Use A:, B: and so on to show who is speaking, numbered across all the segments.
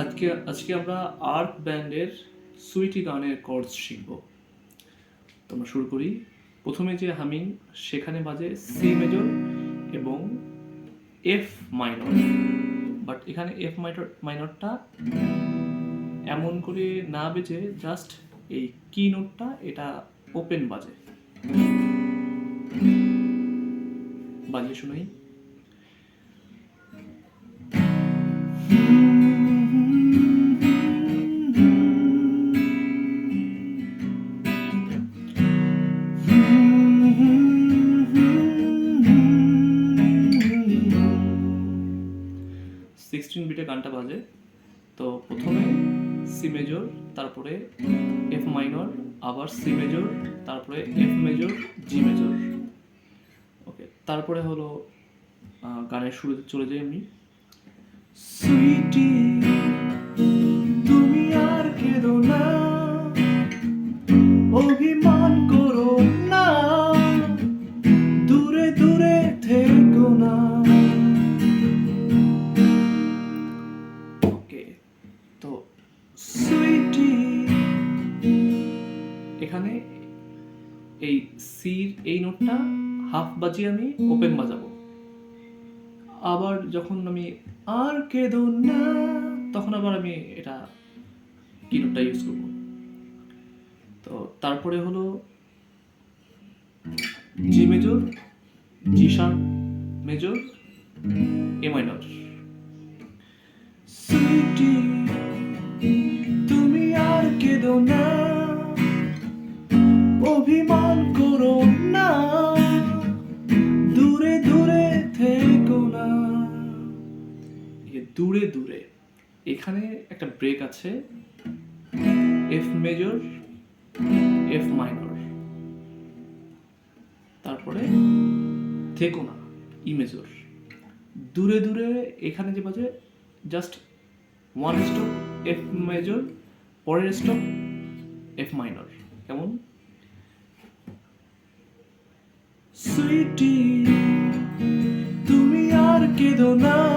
A: আজকে আজকে আমরা আর্ক ব্যান্ডের সুইটি গানের কর্ডস শিখব। তো আমরা শুরু করি। প্রথমে যে হামিং, সেখানে বাজে সি মেজর এবং এফ মাইনর বাট এখানে এফ মাইনর মাইনরটা এমন করে না বেজে জাস্ট এই কি নোটটা এটা ওপেন বাজে। বাজিয়ে শুনাই। সিক্সটিন বিটে গানটা বাজে। তো প্রথমে সি মেজর তারপরে এফ মাইনর আবার সি মেজর তারপরে F major G major okay তারপরে হলো গানের শুরুতে চলে যাই আমি। সুইটি এই সির, এই নোটটা হাফ বাজিয়ে আমি ওপেন বাজাবো। আবার যখন আমি আর কেঁদো না, তখন আবার আমি এটা কি নোটটা ইউজ করব। তো তারপরে হলো G major G sharp major A minor sweetie এই দূরে দূরে। এখানে একটা ব্রেক আছে। এফ মেজর এফ মাইনর তারপরে থেকো না ই মেজর দূরে দূরে এখানে যে বাজে just one stop F major পরের স্টপ এফ মাইনর কেমন? সুইটি তুমি আর কেঁদো না।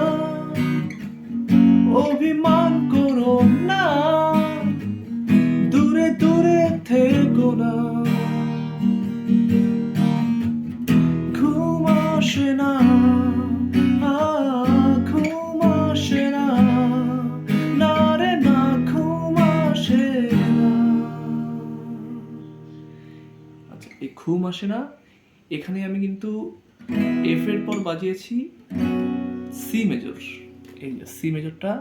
A: ঘুম আসে না। এখানে আমি কিন্তু এফ এর পর বাজিয়েছি সি মেজর এই সি মেজরটা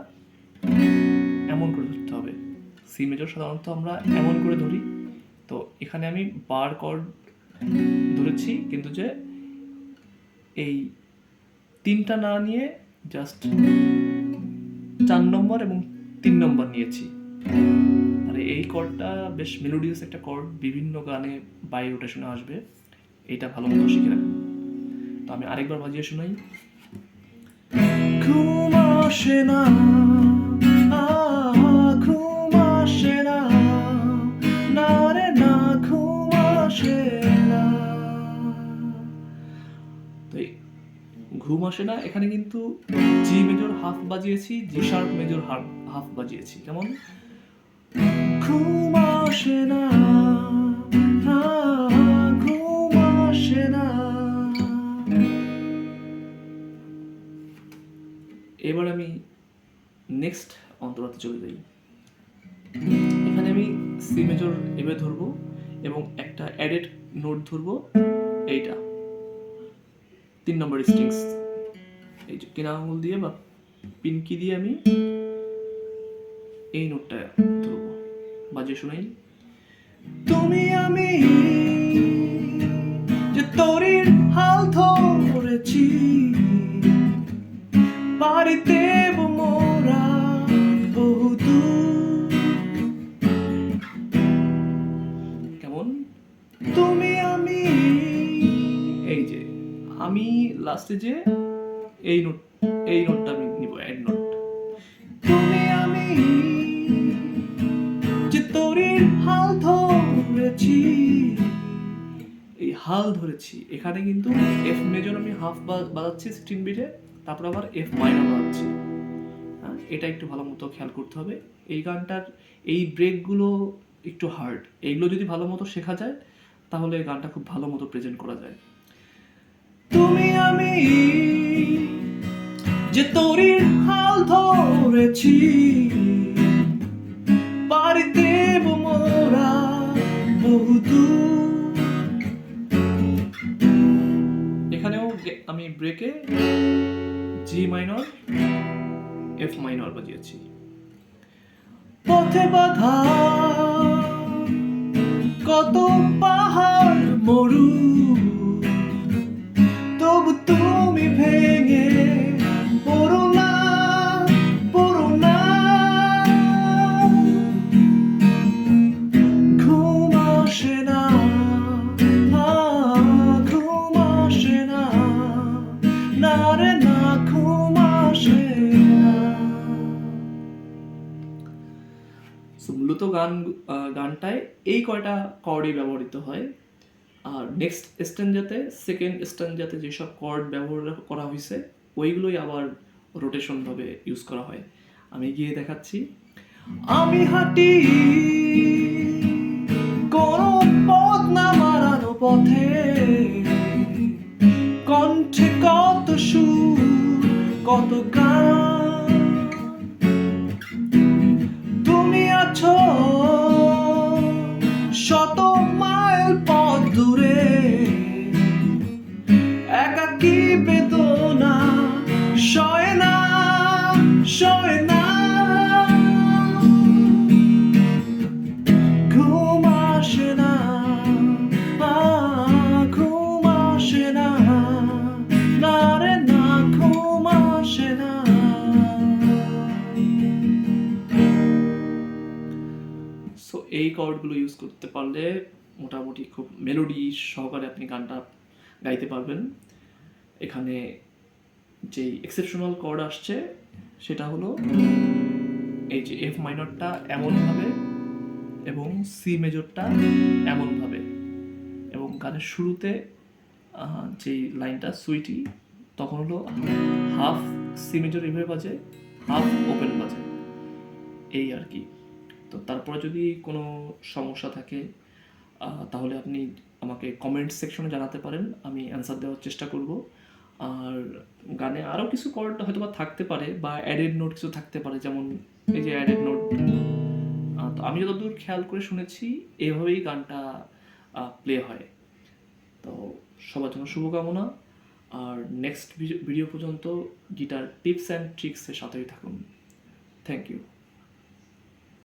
A: এমন করে ধরতে হবে। সি মেজর সাধারণত আমরা এমন করে ধরি। তো এখানে আমি বার কর্ড ধরেছি, কিন্তু যে এই তিনটা না নিয়ে জাস্ট চার নম্বর এবং তিন নম্বর নিয়েছি। এই কর্ডটা বেশ মেলোডিয়াস একটা কর্ড বিভিন্ন গানে বাই রোটেশনে আসবে। এটা ভালো মতো শিখে রাখুন। তো আমি আরেকবার বাজিয়ে শোনাই। না রে না তো ঘুম আসে না, এখানে কিন্তু জি মেজর হাফ বাজিয়েছি জি শার্প মেজর হাফ বাজিয়েছি। কেমন? ঘুম আসে না এবার আমি নেক্সট অন্তরাতে চলে যাই। এখানে আমি সি মেজর এভাবে ধরবো এবং একটা অ্যাডেড নোট ধরবো, এইটা। তিন নম্বর স্ট্রিংস এই যে কিনা আঙুল দিয়ে বা পিনকি দিয়ে আমি এই নোটটা ধরবো। বাজে শোনাই। তুমি আমি যে তোরির হাল ধরেছি বাড়িতে মোরা বহুদূর। কেমন? তুমি আমি এই যে আমি লাস্টে যে এই নোট এই নোটটা আমি হাল ধরেছি। এখানে কিন্তু এফ মেজর আমি হাফ বাজাচ্ছি সিক্সটিন বিটে তারপর আবার এফ মাইনর বাজাচ্ছি। হ্যাঁ এটা একটু ভালো মতো খেয়াল করতে হবে। এই গানটার, এই ব্রেকগুলো একটু হার্ড এইগুলো যদি ভালো মতো শেখা যায়, তাহলে গানটা খুব ভালো মতো প্রেজেন্ট করা যায়। তুমি আমি যে তরির হাল ধরেছি, বাড়িতে মোরা বহুদূর ব্রেকে জি মাইনর এফ মাইনর বাজিয়েছি। পথে বাধা কত পাহাড় মরু So, মূলত গান গানটায় এই কয়টা কর্ডই ব্যবহৃত হয়। আর নেক্সট স্ট্যান্ডাতে সেকেন্ড স্ট্যান্ডাতে যেসব কর্ড ব্যবহার করা হয়েছে ওইগুলোই আবার রোটেশনভাবে ইউজ করা হয়। আমি গিয়ে দেখাচ্ছি। আমি হাঁটি কোন পথ না মারানো পথে কণ্ঠে কত সুর কত সো এই কর্ডগুলো ইউজ করতে পারলে মোটামুটি খুব মেলোডি সহকারে আপনি গানটা গাইতে পারবেন। এখানে যেই এক্সেপশনাল কর্ড আসছে, সেটা হলো এই যে এফ মাইনরটা এমনভাবে এবং সি মেজরটা এমনভাবে এবং গানের শুরুতে যেই লাইনটা, সুইটি, তখন হলো হাফ সি মেজর এভাবে বাজে হাফ ওপেন বাজে। এই আর কি। তো তারপরে যদি কোনো সমস্যা থাকে তাহলে আপনি আমাকে কমেন্ট সেকশনে জানাতে পারেন, আমি অ্যান্সার দেওয়ার চেষ্টা করব। আর গানে আরও কিছু কর্ড হয়তো বা থাকতে পারে বা অ্যাডেড নোট কিছু থাকতে পারে, যেমন এই যে অ্যাডেড নোট তো আমি যতদূর খেয়াল করে শুনেছি, এভাবেই গানটা প্লে হয়। তো সবার জন্য শুভকামনা। আর নেক্সট ভিডিও পর্যন্ত গিটার টিপস অ্যান্ড ট্রিক্সের সাথেই থাকুন। Thank you